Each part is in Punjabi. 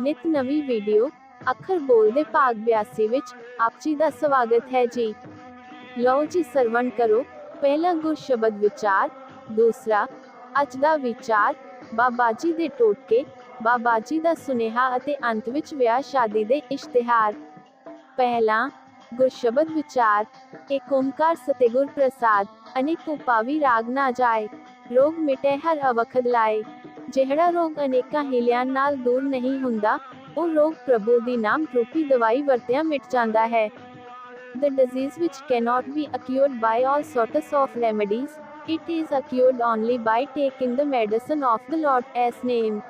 ਨਿਤ ਨਵੀਂ ਵੀਡੀਓ ਅੱਖਰ ਬੋਲਦੇ ਭਾਗ 82 ਵਿੱਚ ਆਪ ਜੀ ਦਾ ਸਵਾਗਤ ਹੈ ਜੀ। ਲਓ ਜੀ ਸਰਵਣ ਕਰੋ। ਪਹਿਲਾ ਗੁਰ ਸ਼ਬਦ ਵਿਚਾਰ, ਦੂਸਰਾ ਅੱਜ ਦਾ ਵਿਚਾਰ, ਬਾਬਾ ਜੀ ਦੇ ਟੋਟਕੇ, ਬਾਬਾ ਜੀ ਦਾ ਸੁਨੇਹਾ ਅਤੇ ਅੰਤ ਵਿੱਚ ਵਿਆਹ ਸ਼ਾਦੀ ਦੇ ਇਸ਼ਤਿਹਾਰ। ਪਹਿਲਾ ਗੁਰਸ਼ਬਦ ਵਿਚਾਰ, ਏਕ ਓੰਕਾਰ ਸਤਿਗੁਰ ਪ੍ਰਸਾਦ, ਅਨੇਕ ਉਪਾਵੀ ਰਾਗ ਨਾ ਜਾਏ। ਰੋਗ ਮਿਟੇ ਹਰ ਅਵਖਦ ਲਾਏ ਜਿਹੜਾ ਰੋਗ ਅਨੇਕਾਂ ਹੀਲਿਆਂ ਨਾਲ ਦੂਰ ਨਹੀਂ ਹੁੰਦਾ ਉਹ ਰੋਗ ਪ੍ਰਭੂ ਦੀ ਨਾਮ ਰੂਪੀ ਦਵਾਈ ਵਰਤਿਆਂ ਮਿਟ ਜਾਂਦਾ ਹੈ The disease which cannot be cured by all sorts of remedies, it is cured only by taking the medicine of the Lord's name.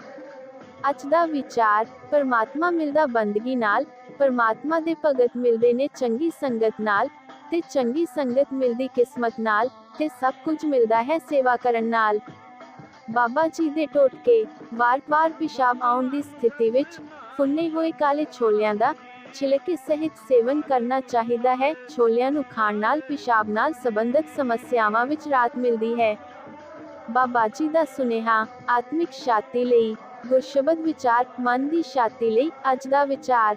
ਅੱਜ ਦਾ ਵਿਚਾਰ ਪਰਮਾਤਮਾ ਮਿਲਦਾ ਬੰਦਗੀ ਨਾਲ ਪਰਮਾਤਮਾ ਦੇ ਭਗਤ ਮਿਲਦੇ ਨੇ ਚੰਗੀ ਸੰਗਤ ਨਾਲ ਤੇ ਚੰਗੀ ਸੰਗਤ ਮਿਲਦੀ ਕਿਸਮਤ ਨਾਲ ਤੇ ਸਭ ਕੁਝ ਮਿਲਦਾ ਹੈ ਸੇਵਾ ਕਰਨ ਨਾਲ। ਬਾਬਾ ਜੀ ਦੇ ਟੋਟਕੇ ਵਾਰ-ਵਾਰ ਪਿਸ਼ਾਬ ਆਉਣ ਦੀ ਸਥਿਤੀ ਵਿੱਚ ਫੁੰਨੇ ਹੋਏ ਕਾਲੇ ਛੋਲਿਆਂ ਦਾ ਛਿਲਕੇ ਸਹਿਤ ਸੇਵਨ ਕਰਨਾ ਚਾਹੀਦਾ ਹੈ। ਛੋਲਿਆਂ ਨੂੰ ਖਾਣ ਨਾਲ, ਪਿਸ਼ਾਬ ਨਾਲ ਸੰਬੰਧਿਤ ਸਮੱਸਿਆਵਾਂ ਵਿੱਚ ਰਾਹਤ ਮਿਲਦੀ ਹੈ। ਬਾਬਾ ਜੀ ਦਾ ਸੁਨੇਹਾ, ਆਤਮਿਕ ਸ਼ਾਂਤੀ ਲਈ, ਗੁਰਸ਼ਬਦ ਵਿਚਾਰ, ਮਨ ਦੀ ਸ਼ਾਂਤੀ ਲਈ ਅੱਜ ਦਾ ਵਿਚਾਰ।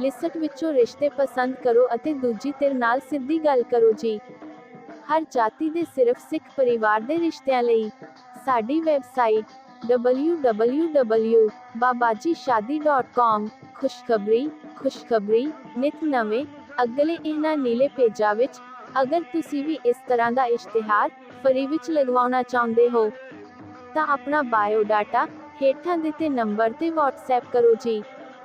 ਲਿਸਟ ਵਿੱਚੋਂ ਰਿਸ਼ਤੇ ਪਸੰਦ ਕਰੋ ਅਤੇ ਦੂਜੀ ਧਿਰ ਨਾਲ ਸਿੱਧੀ ਗੱਲ ਕਰੋ ਜੀ। ਹਰ ਜਾਤੀ ਦੇ ਸਿਰਫ ਸਿੱਖ ਪਰਿਵਾਰ ਦੇ ਰਿਸ਼ਤਿਆਂ ਲਈ। ਸਾਡੀ ਵੈਬਸਾਈਟ www.babajishadi.com ਖੁਸ਼ਖਬਰੀ ਖੁਸ਼ਖਬਰੀ, ਨਿਤ ਨਵੇਂ, ਅਗਲੇ ਇਹਨਾਂ ਨੀਲੇ ਪੇਜਾਂ ਵਿੱਚ ਅਗਰ ਤੁਸੀਂ ਵੀ ਇਸ ਤਰ੍ਹਾਂ ਦਾ ਇਸ਼ਤਿਹਾਰ ਫਰੀ ਵਿੱਚ ਲਗਵਾਉਣਾ ਚਾਹੁੰਦੇ ਹੋ, ਤਾਂ ਆਪਣਾ ਬਾਇਓ ਡਾਟਾ ਹੇਠਾਂ ਦਿੱਤੇ ਨੰਬਰ ਤੇ WhatsApp ਕਰੋ ਜੀ।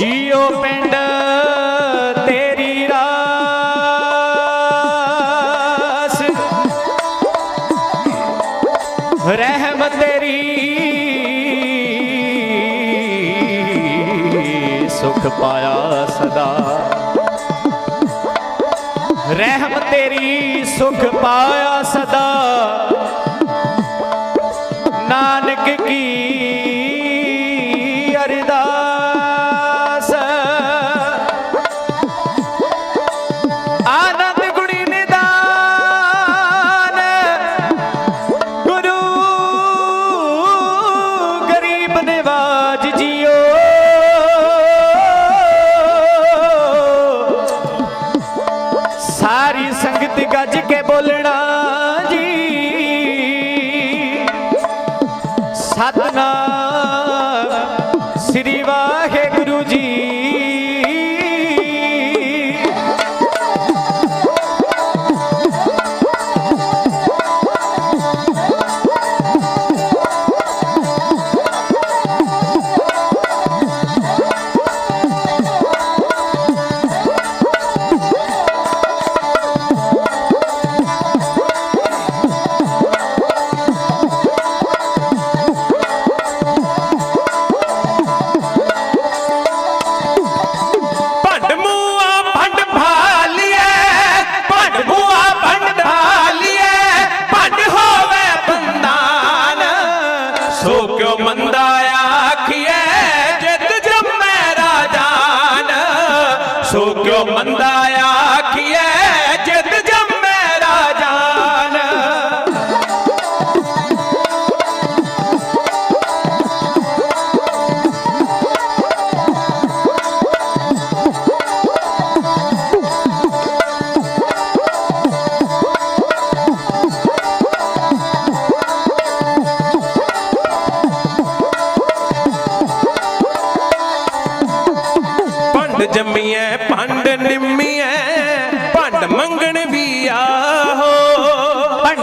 ਜੀਓ ਪਿੰਡ ਤੇਰੀ ਰਾਸ। ਰਹਿਮ ਤੇਰੀ, ਸੁਖ ਪਾਇਆ ਸਦਾ। ਰਹਿਮ ਤੇਰੀ, ਸੁਖ ਪਾਇਆ ਸਦਾ। ਨਾਨਕ ਕੀ ਸੋ ਕਿਉ ਮੰਦਾ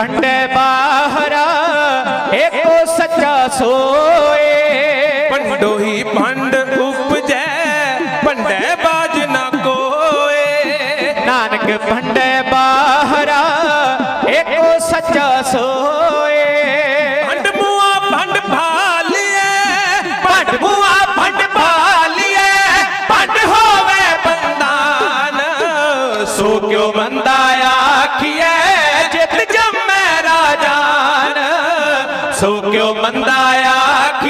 ਪੰਡੇ ਬਾਹਰਾ ਏਕੋ ਸੱਚਾ ਸੋਏ। ਭੰਡੋ ਹੀ ਭੰਡ ਉਪਜੈ ਭੰਡੈ ਬਾਜ ਨ ਕੋਏ। ਨਾਨਕ ਪੰਡੇ ਬਾਹਰਾ ਏਕੋ ਸੱਚਾ ਸੋਏ। ਭੰਡ ਮੂਆ ਭੰਡ ਭਾਲੀਏ ਭੰਡ ਬੁਆ ਭੰਡ ਭਾਲੀਏ ਭੰਡ ਹੋਵੇ ਬੰਦਾਨ ਸੋ ਕਿਉ ਮੰਦਾ ਆਖੀਏ ਕਿਉ ਮੰਦਾ ਆਖੀਏ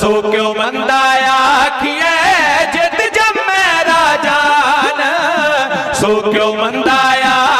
ਸੋ ਕਿਉ ਮੰਦਾ ਆਖੀਐ ਜਿਤ ਜੰਮੈ ਰਾਜਾਨ ਸੋ ਕਿਉ ਮੰਦਾ ਆਖੀਐ